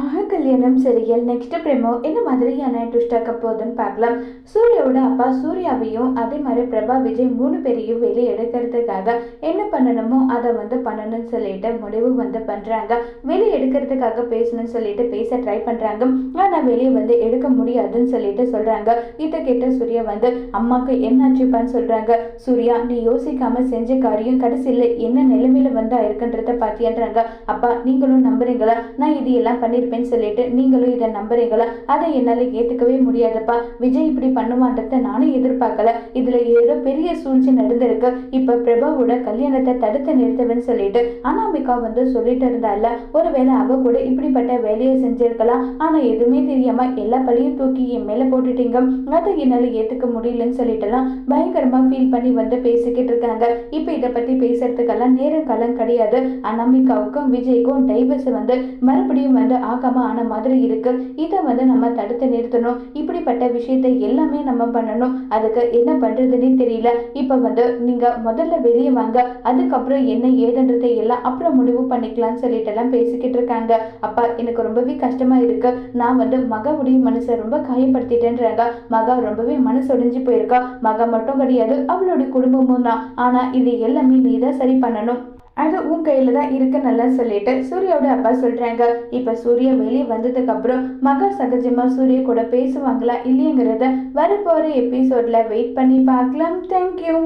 ஆக கல்யாணம் சரியில். நெக்ஸ்ட் பிரேமோ என்ன மாதிரியான ட்விஸ்டாக்க போகுதுன்னு பார்க்கலாம். சூர்யாவோட அப்பா சூர்யாவையும் அதே மாதிரி பிரபா விஜய் மூணு பேரையும் வெளியே எடுக்கிறதுக்காக என்ன பண்ணணுமோ அதை வந்து பண்ணணும்னு சொல்லிட்டு முடிவு வந்து பண்ணுறாங்க வெளியே எடுக்கிறதுக்காக பேசணும்னு சொல்லிட்டு பேச ட்ரை பண்ணுறாங்க ஆனால் வெளியே வந்து எடுக்க முடியாதுன்னு சொல்லிட்டு சொல்கிறாங்க இதை கேட்ட சூர்யா வந்து அம்மாவுக்கு என்னாச்சுப்பான்னு சொல்கிறாங்க சூர்யா நீ யோசிக்காம செஞ்ச காரியம் கடைசியில் என்ன நிலைமையில வந்தா இருக்குன்றத பார்த்தியன்றாங்க அப்பா நீங்களும் நம்புறீங்களா? நான் இது எல்லாம் இருப்பேன்னு சொல்லிட்டு நீங்களும் இதை நம்புறீங்களா? அதை என்னால் ஏற்றுக்கவே முடியாதுப்பா. விஜய் இப்படி பண்ணுவான்றத நானும் எதிர்பார்க்கல. இதில் ஏதோ பெரிய சூழ்ச்சி நடந்திருக்கு. இப்போ பிரபாவோட கல்யாணத்தை தடுத்து நிறுத்தவேன்னு சொல்லிட்டு அனாமிகா வந்து சொல்லிட்டு இருந்தால ஒருவேளை அவ கூட இப்படிப்பட்ட வேலையை செஞ்சிருக்கலாம். ஆனால் எதுவுமே தெரியாமல் எல்லா பழியும் தூக்கி என் மேலே போட்டுட்டீங்க. அதை என்னால் ஏற்றுக்க முடியலன்னு சொல்லிட்டுலாம் பயங்கரமாக ஃபீல் பண்ணி வந்து பேசிக்கிட்டு இருக்காங்க. இப்போ இதை பற்றி பேசுறதுக்கெல்லாம் நேரம் காலம் கிடையாது. அனாமிகாவுக்கும் விஜய்க்கும் டைவர்ஸ் வந்து மறுபடியும் வந்து ஆகாம ஆன மாதிரி இருக்கு. இதை வந்து நம்ம தடுத்து நிறுத்தணும். இப்படிப்பட்ட விஷயத்தை எல்லாமே நம்ம பண்ணணும். அதுக்கு என்ன பண்றதுன்னே தெரியல. இப்போ வந்து நீங்க முதல்ல வெளியே வாங்க. அதுக்கப்புறம் என்ன ஏதுன்றதை எல்லாம் அப்புறம் முடிவு பண்ணிக்கலாம்னு சொல்லிட்டு எல்லாம் பேசிக்கிட்டு இருக்காங்க. அப்பா எனக்கு ரொம்பவே கஷ்டமா இருக்கு. நான் வந்து மகாவுடைய மனசை ரொம்ப காயப்படுத்திட்டேன்றாங்க. மகா ரொம்பவே மனசு ஒடிஞ்சு போயிருக்கா. மகா மட்டும் கிடையாது அவளுடைய குடும்பமும் தான். ஆனா இது எல்லாமே நீ தான் சரி பண்ணணும். அது உன் கையில தான் இருக்கு நல்லா சொல்லிட்டு சூர்யாவோட அப்பா சொல்றாங்க. இப்ப சூர்யா வெளியே வந்ததுக்கு அப்புறம் மகா சகஜமா சூர்யா கூட பேசுவாங்களா இல்லையங்கிறத வரப்போற எபிசோட்ல வெயிட் பண்ணி பார்க்கலாம். தேங்க்யூ